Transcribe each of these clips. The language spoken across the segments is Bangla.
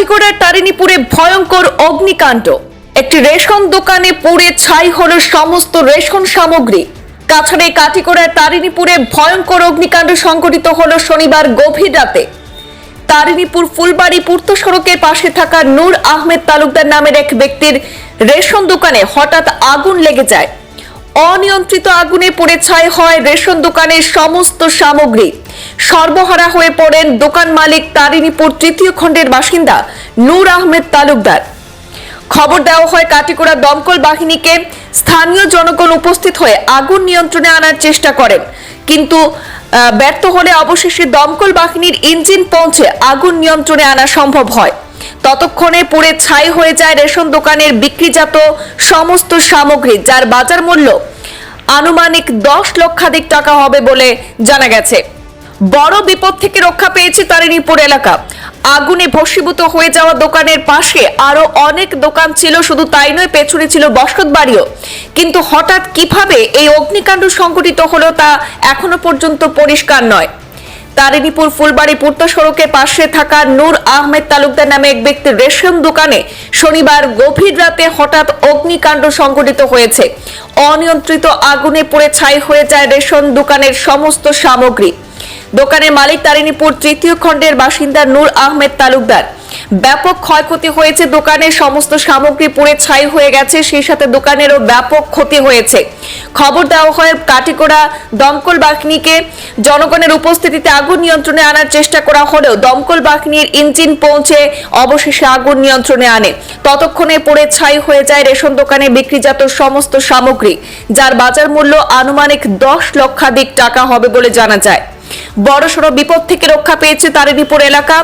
কাটিগড়ার তারিণীপুরে ভয়ঙ্কর অগ্নিকাণ্ড। একটি রেশন দোকানে পুড়ে ছাই হলো সমস্ত রেশন সামগ্রী। কাছাড়ে কাটিগড়ার তারিণীপুরে ভয়ঙ্কর অগ্নিকাণ্ড সংঘটিত হলো শনিবার গভীর রাতে। তারিণীপুর ফুলবাড়ি পূর্ত সড়কের পাশে থাকা নূর আহমেদ তালুকদার নামের এক ব্যক্তির রেশন দোকানে হঠাৎ আগুন লেগে যায়। অনিয়ন্ত্রিত আগুনে পুড়ে ছাই হয় রেশন দোকানের সমস্ত সামগ্রী। সর্বহারা হয়ে পড়েন দোকান মালিক তারিণীপুর তৃতীয় খণ্ডের বাসিন্দা নূর আহমেদ তালুকদার। খবর দেওয়া হয় কাটিকোড়া দমকল বাহিনীকে। স্থানীয় জনগণ উপস্থিত হয়ে আগুন নিয়ন্ত্রণে আনার চেষ্টা করেন। কিন্তু ব্যর্থ হলে অবশেষে দমকল বাহিনীর ইঞ্জিন পৌঁছে আগুন নিয়ন্ত্রণে আনা সম্ভব হয়। ততক্ষণে পুড়ে ছাই হয়ে যায় রেশন দোকানের বিক্রিজাত সমস্ত সামগ্রী, যার বাজার মূল্য আনুমানিক দশ লক্ষাধিক টাকা হবে বলে জানা গেছে। বড় বিপদ থেকে রক্ষা পেয়েছে তারিণীপুর এলাকা। আগুনে ভস্মীভূত হয়ে যাওয়া দোকানের পাশে আরও অনেক দোকান ছিল, শুধু তাই নয়, পেছনে ছিল বসত বাড়িও। কিন্তু হঠাৎ কীভাবে এই অগ্নিকাণ্ড সংঘটিত হলো তা এখনও পর্যন্ত পরিষ্কার নয়। তারিণীপুর ফুলবাড়ি পূর্ত সড়কের পাশে থাকা নূর আহমেদ তালুকদার নামে এক ব্যক্তির রেশন দোকানে শনিবার গভীর রাতে হঠাৎ অগ্নিকাণ্ড সংঘটিত হয়েছে। অনিয়ন্ত্রিত আগুনে পড়ে ছাই হয়ে যায় রেশন দোকানের সমস্ত সামগ্রী। দোকানের মালিক তারিণীপুর তৃতীয় খণ্ডের বাসিন্দা নূর আহমেদ তালুকদার। ব্যাপক ক্ষয়ক্ষতি হয়েছে দোকানের সমস্ত সামগ্রী পুড়ে ছাই হয়ে গেছে, সেই সাথে দোকানেরও ব্যাপক ক্ষতি হয়েছে। খবর দেওয়া হয়, কাটিকোড়া দমকল বাহিনীকে জনগণের উপস্থিতিতে আগুন নিয়ন্ত্রণে আনার চেষ্টা করা হলেও দমকল বাহিনীর ইঞ্জিন পৌঁছে অবশেষে আগুন নিয়ন্ত্রণে আনে। ততক্ষণে পড়ে ছাই হয়ে যায় রেশন দোকানে বিক্রিজাত সমস্ত সামগ্রী, যার বাজার মূল্য আনুমানিক দশ লক্ষাধিক টাকা হবে বলে জানা যায়। বড়সড় বিপদ থেকে রক্ষা পেয়েছে তারিণীপুর এলাকা।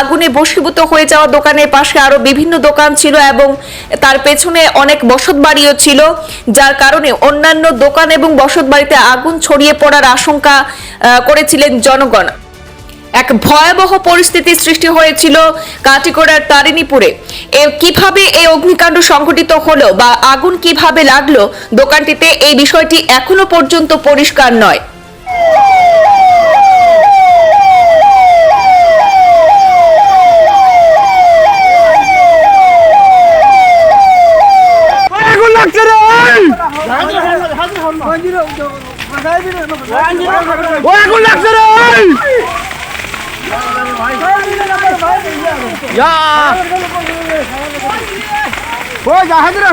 আগুনে বশীভূত হয়ে যাওয়া দোকানের পাশে আরও বিভিন্ন দোকান ছিল এবং তার পেছনে অনেক বসত বাড়িও ছিল, যার কারণে অন্যান্য দোকান এবং বসত বাড়িতে আগুন ছড়িয়ে পড়ার আশঙ্কা করেছিলেন জনগণ। এক ভয়াবহ পরিস্থিতির সৃষ্টি হয়েছিল কাটিগড়ার তারিণীপুরে। কীভাবে এই অগ্নিকাণ্ড সংঘটিত হলো বা আগুন কীভাবে লাগল দোকানটিতে, এই বিষয়টি এখনও পর্যন্ত পরিষ্কার নয় আগুন লাগছে রে ও আগুন লাগছে রে। ও জাহাজ রে